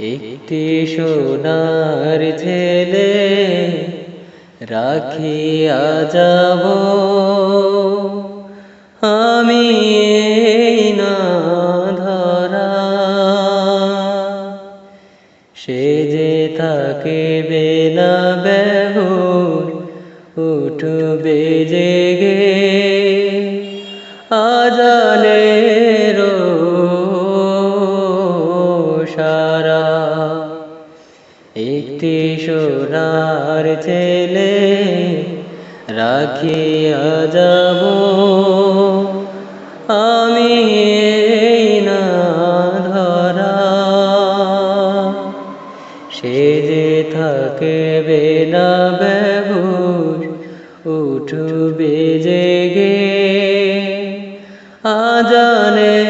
একটি সোনার ছেলে রাখিয়া যাব। আমি না ধরা। সে যে থাকে বেনা বেহুর উঠবে জেগে রাখিয়া যাব আমি না ধরা। সে যে থাকে বেনা বেহুর উঠবে জেগে। আজানের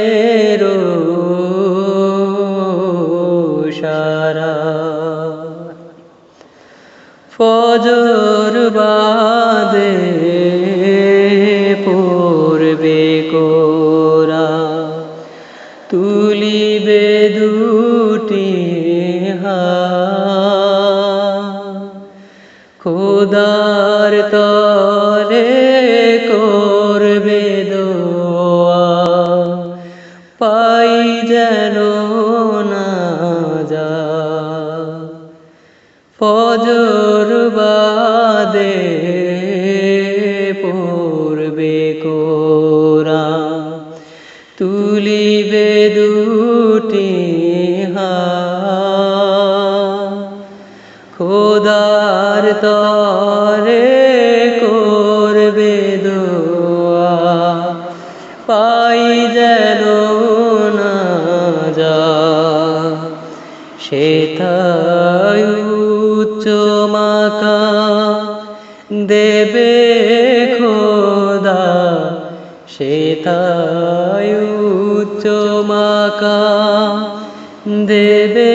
তরে করবে দোয়া। পাই যেন না যা ফজর বাদে পড়বে কোরা তুলিবে দুটি হাত। খোদার তরে পাই যেন না যা সেথায় উচ্চ মাকা দেবে খোদা। সেথায় উচ্চ মাকা দেবে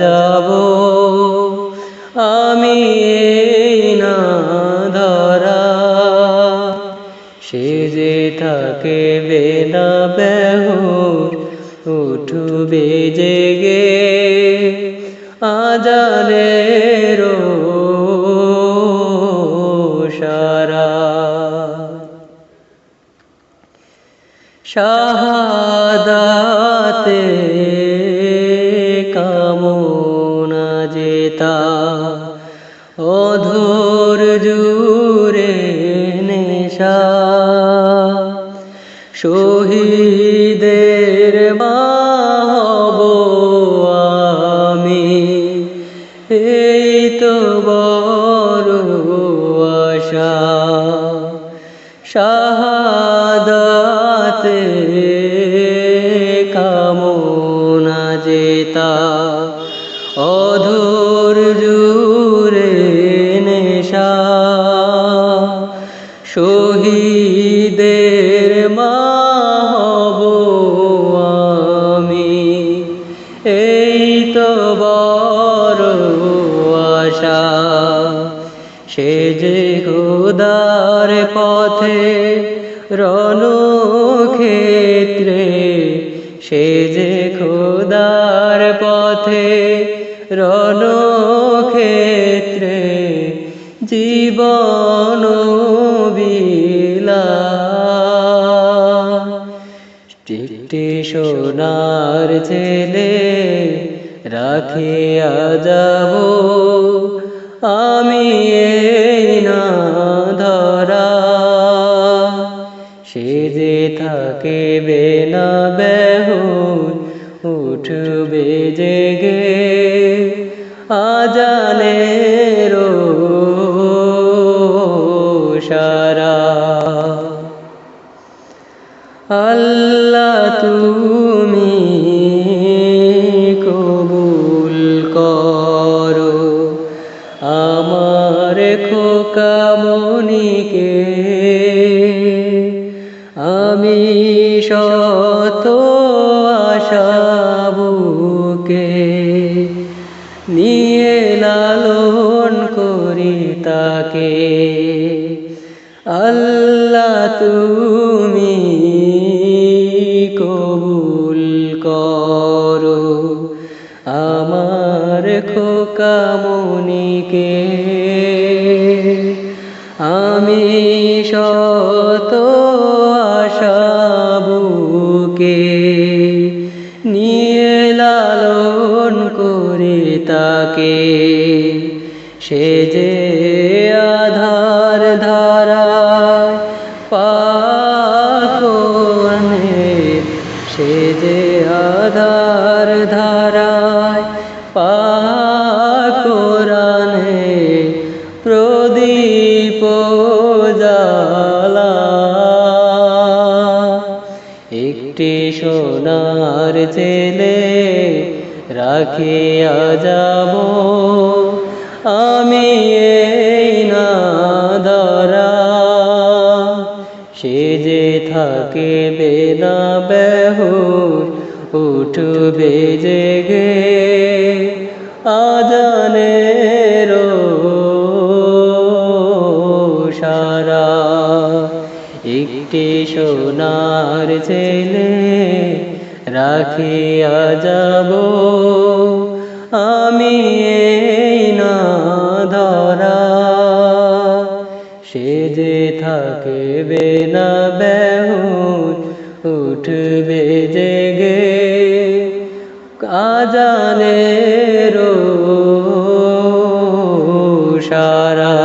যাব। আমি না ধরা সে যে থাকে বেনা বেহুর উঠবে জেগে। আজানের সারা শাহাদাতে শহীদের মা আমি। এই তো বড় আশা। শাহাদাতে কামনা যেতা অধুর জুরে নেশা। শহীদের মা খোদার পথে রণক্ষেত্রে, সে যে খোদার পথে রণক্ষেত্রে জীবন বিলা একটি সোনার ছেলে রাখিয়া যাব। যে থাকে বেনা বেহুর উঠবে জেগে আজানের সারা আল্লাহ তুমি কবুল করো আমার খোকামনিকে নিয়ে লালন করি তাকে। আল্লাহ তুমি কবুল করো। আমার খোকা মনিকে আমি শত আশাবুকে নিয়ে তাকে। সে যে আধার ধারায় পাখনে সে যে আধার ধারায় পাকরানে প্রদীপ জালা একটি সোনার ছেলে রাখিয়া যাব আমি এই না ধরা সে যে থাকে বেনা বেহুর, উঠবে জেগে আজানের সারা। একটি সোনার ছেলে রাখিয়া যাব আমি এই না ধরা সে যে থাকবে না ব্যহুর উঠবে জেগে। কাজানে রো সারা।